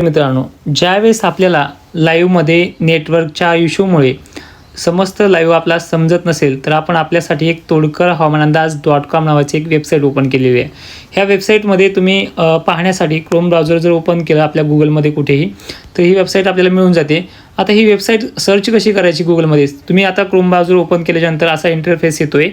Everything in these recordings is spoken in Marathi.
मित्रांनो ज्यावेळेस आपल्याला लाईव्हमध्ये नेटवर्कच्या इश्यूमुळे समस्त लाईव्ह आपला समजत नसेल तर आपण आपल्यासाठी एक तोडकर हवामान अंदाज डॉट कॉम नावाची एक वेबसाईट ओपन केलेली आहे. ह्या वेबसाईटमध्ये तुम्ही पाहण्यासाठी क्रोम ब्राउझर जर ओपन केलं आपल्या गुगलमध्ये कुठेही तर ही वेबसाईट आपल्याला मिळून जाते. आता ही वेबसाईट सर्च कशी करायची गुगलमध्ये तुम्ही आता क्रोम ब्राउझर ओपन केल्याच्यानंतर असा इंटरफेस येतो आहे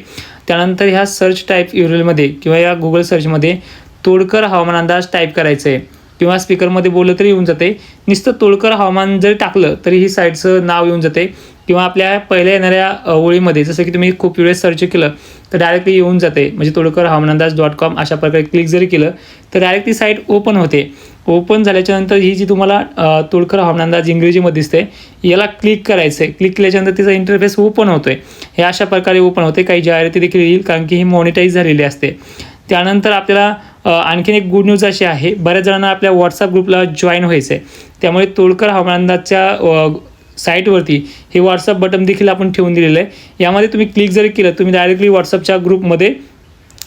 त्यानंतर ह्या सर्च टाईप युरलमध्ये किंवा या गुगल सर्चमध्ये तोडकर हवामान अंदाज टाईप करायचं आहे किंवा स्पीकरमध्ये बोललं तरी येऊन जाते. नुसतं तोडकर हवामान जरी टाकलं तरी ही साईटचं नाव येऊन जाते. किंवा आपल्या पहिल्या येणाऱ्या ओळीमध्ये जसं की तुम्ही खूप वेळेस सर्च केलं तर डायरेक्टली येऊन जाते. म्हणजे तोडकर हवामान अंदाज डॉट कॉम अशा प्रकारे क्लिक जरी केलं तर डायरेक्ट ती साईट ओपन होते. ओपन झाल्याच्यानंतर ही जी तुम्हाला तोडकर हवामान अंदाज इंग्रजीमध्ये दिसते याला क्लिक करायचं आहे क्लिक केल्याच्यानंतर तिचा इंटरफेस ओपन होतो आहे हे अशा प्रकारे ओपन होते. काही जाहिराती देखील येईल कारण की ही मॉनिटाईज झालेली असते. त्यानंतर आपल्याला आणखीन एक गुड न्यूज अशी आहे बऱ्याच जणांना आपल्या व्हॉट्सअप ग्रुपला जॉईन व्हायचं आहे त्यामुळे तोडकर हवामान अंदाजच्या साईटवरती हे व्हॉट्सअप बटन देखील आपण ठेवून दिलेलं आहे. यामध्ये तुम्ही क्लिक जरी केलं तुम्ही डायरेक्टली व्हॉट्सअपच्या ग्रुपमध्ये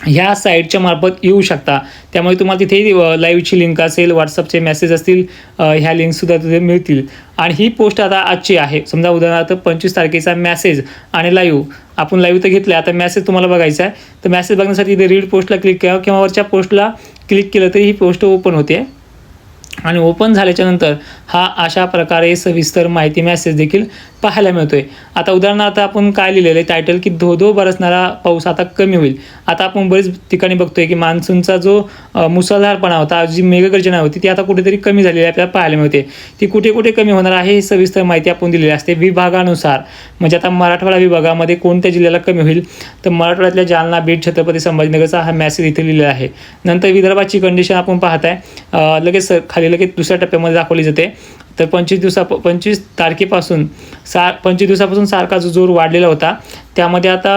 ह्या साईटच्या मार्फत येऊ शकता. त्यामुळे तुम्हाला तिथे लाईव्हची लिंक असेल व्हॉट्सअपचे मेसेज असतील ह्या लिंकसुद्धा तिथे मिळतील. आणि ही पोस्ट आता आजची आहे. समजा उदाहरणार्थ पंचवीस तारखेचा मेसेज आणि लाईव्ह आपण लाईव्ह तर घेतला आता मेसेज तुम्हाला बघायचा आहे. तर मेसेज बघण्यासाठी इथे रीड पोस्टला क्लिक करा. किंवा वरच्या पोस्टला क्लिक केलं तरी ही पोस्ट ओपन होते. आणि ओपन झाल्याच्यानंतर हा अशा प्रकारे सविस्तर माहिती मॅसेज देखील पाहायला मिळतो आहे आता उदाहरणार्थ आपण काय लिहिलेलं आहे? टायटल की धो धो बरसणारा पाऊस आता कमी होईल. आता आपण बरेच ठिकाणी बघतोय की मान्सूनचा जो मुसळधारपणा होता जी मेघगर्जना होती ती आता कुठेतरी कमी झालेली आहे आपल्याला पाहायला मिळते. ती कुठे कुठे कमी होणार आहे ही सविस्तर माहिती आपण दिलेली असते विभागानुसार. म्हणजे आता मराठवाडा विभागामध्ये कोणत्या जिल्ह्याला कमी होईल? तर मराठवाड्यातल्या जालना बीड छत्रपती संभाजीनगरचा हा मॅसेज इथे लिहिलेला आहे. नंतर विदर्भाची कंडिशन आपण पाहताय. लगेच स- खाली लगेच दुसऱ्या टप्प्यामध्ये दाखवली जाते. तर पंचवीस दिवसा पंचवीस तारखेपासून सा पंचवीस दिवसापासून सारखा जो जोर वाढलेला होता त्यामध्ये आता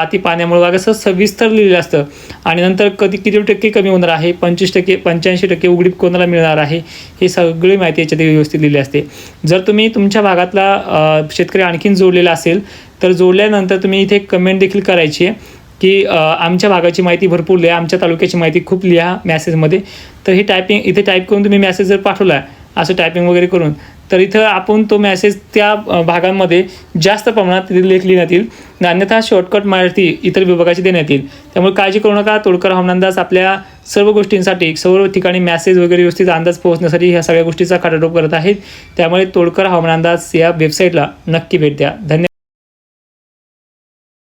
अति पाण्यामुळे वाग असं सविस्तर लिहिलेलं असतं. आणि नंतर कधी किती टक्के कमी होणार आहे पंचवीस टक्के पंच्याऐंशी टक्के उघडीप कोणाला मिळणार आहे हे सगळी माहिती याच्यात व्यवस्थित लिहिली असते. जर तुम्ही तुमच्या भागातला शेतकरी आणखीन जोडलेला असेल तर जोडल्यानंतर तुम्ही इथे कमेंट देखील करायची आहे. की आमच्या भागाची माहिती भरपूर लिहा आमच्या तालुक्याची माहिती खूप लिहा मॅसेजमध्ये तर हे टायपिंग इथे टाईप करून तुम्ही मॅसेज जर पाठवला असं टायपिंग वगैरे करून तर इथं आपण तो मॅसेज त्या भागांमध्ये जास्त प्रमाणात तिथे लेख लिहिण्यात येईल अन्यथा शॉर्टकट माहिती इतर विभागाची देण्यात येईल. त्यामुळे काळजी करू नका तोडकर हवामानंदाज आपल्या सर्व गोष्टींसाठी सर्व ठिकाणी मॅसेज वगैरे व्यवस्थित अंदाज पोहोचण्यासाठी ह्या सगळ्या गोष्टीचा खाटाटोप करत आहेत. त्यामुळे तोडकर हवामानंदाज या वेबसाईटला नक्की भेट द्या. धन्यवाद.